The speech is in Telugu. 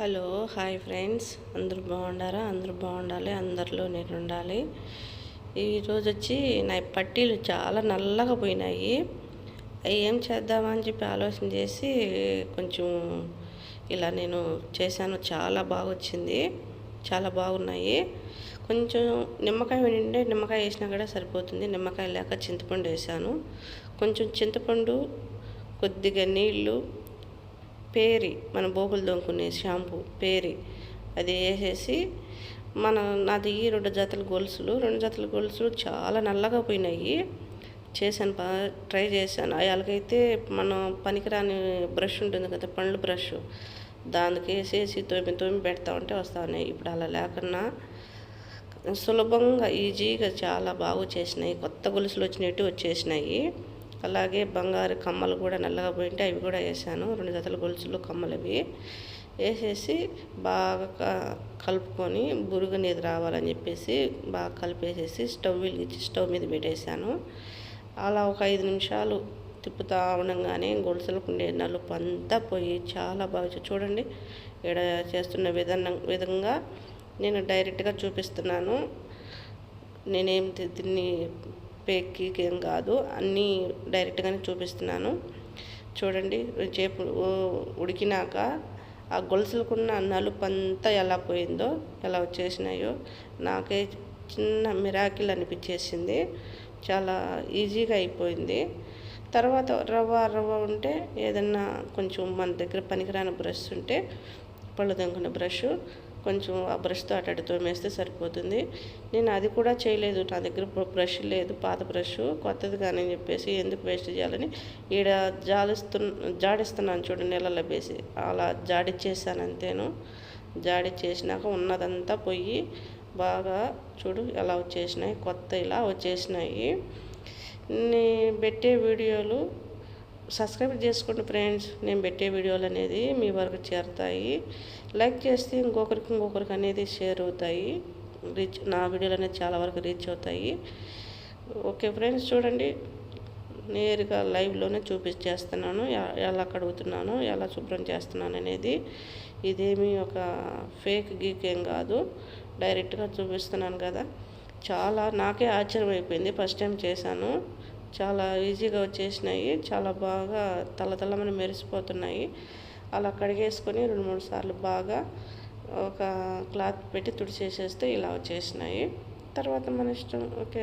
Hello hi friends. అందరూ బాగుండారా? అందరూ బాగుండాలి. అందరిలో నేను ఉండాలి ఈరోజు వచ్చి నా పట్టీలు చాలా నల్లగా పోయినాయి. అవి ఏం చేద్దామని చెప్పి ఆలోచన చేసి కొంచెం ఇలా నేను చేశాను. చాలా బాగా వచ్చింది చాలా బాగున్నాయి. కొంచెం నిమ్మకాయ నిండే నిమ్మకాయ వేసినా కూడా సరిపోతుంది. నిమ్మకాయ లేక చింతపండు వేసాను కొంచెం చింతపండు కొద్దిగా నీళ్ళు పేరి మన బోగులు దొంకునే షాంపూ పేరి అది వేసేసి మన నాది రెండు జతల గొలుసులు రెండు జతల గొలుసులు చాలా నల్లగా పోయినాయి. చేశాను ట్రై చేశాను. వాళ్ళకైతే మనం పనికిరాని బ్రష్ ఉంటుంది కదా పండ్లు బ్రష్. దానికి వేసేసి తోమి తోమి పెడతా ఉంటే వస్తా ఉన్నాయి. ఇప్పుడు అలా లేకున్నా సులభంగా ఈజీగా చాలా బాగా చేసినాయి. కొత్త గొలుసులు వచ్చినట్టు వచ్చేసినాయి. అలాగే బంగారు కమ్మలు కూడా నల్లగా పోయింటే అవి కూడా వేసాను. రెండు జతల గొలుసులు కమ్మలు అవి వేసేసి బాగా కలుపుకొని బురుగు నీది రావాలని చెప్పేసి బాగా కలిపేసేసి స్టవ్ వెలిగించి స్టవ్ మీద పెట్టేశాను. అలా ఒక ఐదు నిమిషాలు తిప్పుతా ఉండగానే గొలుసులకు ఉండే నలుపు అంతా పోయి చాలా బాగా చూడండి ఇక్కడ చేస్తున్న విధానం విధంగా నేను డైరెక్ట్గా చూపిస్తున్నాను. నేనేం దీన్ని పేక్కి ఏం కాదు. అన్నీ డైరెక్ట్గానే చూపిస్తున్నాను. చూడండి చేపు ఉడికినాక ఆ గొలుసులకున్న నలుపు అంతా ఎలా పోయిందో ఎలా వచ్చేసినాయో నాకే చిన్న మిరాకిల్ అనిపించేసింది. చాలా ఈజీగా అయిపోయింది. తర్వాత రవ్వ రవ్వ ఉంటే ఏదన్నా కొంచెం మన దగ్గర పనికిరాని బ్రష్ ఉంటే పళ్ళు దొంగన బ్రష్. కొంచెం ఆ బ్రష్తో అటు తోమేస్తే సరిపోతుంది. నేను అది కూడా చేయలేదు. నా దగ్గర బ్రష్ లేదు. పాత బ్రష్ కొత్తది కానీ చెప్పేసి ఎందుకు వేస్ట్ చేయాలని ఈడ జాలిస్తు జాడిస్తున్నాను చూడు నీళ్ళ వేసి. అలా జాడిచ్చేసాను అంతేను. జాడిచ్చేసినాక ఉన్నదంతా పోయి బాగా చూడు ఎలా వచ్చేసినాయి. కొత్త ఇలా వచ్చేసినాయి. నేను పెట్టే వీడియోలు సబ్స్క్రైబ్ చేసుకోండి ఫ్రెండ్స్. నేను పెట్టే వీడియోలు అనేది మీ వరకు చేరుతాయి. లైక్ చేస్తే ఇంకొకరికి ఇంకొకరికి అనేది షేర్ అవుతాయి. రీచ్ నా వీడియోలు అనేది చాలా వరకు రీచ్ అవుతాయి. ఓకే ఫ్రెండ్స్ చూడండి. నేరుగా లైవ్లోనే చూపించేస్తున్నాను. ఎలా కడుగుతున్నాను ఎలా శుభ్రం చేస్తున్నాను అనేది. ఇదేమి ఒక ఫేక్ గీక్ ఏం కాదు. డైరెక్ట్గా చూపిస్తున్నాను కదా. చాలా నాకే ఆశ్చర్యం అయిపోయింది ఫస్ట్ టైం చేశాను. చాలా ఈజీగా వచ్చేసినాయి. చాలా బాగా తల తలమని మెరిసిపోతున్నాయి. అలా కడిగేసుకొని రెండు మూడు సార్లు బాగా ఒక క్లాత్ పెట్టి తుడిచేసేస్తే ఇలా వచ్చేసినాయి. తర్వాత మన ఇష్టం ఓకే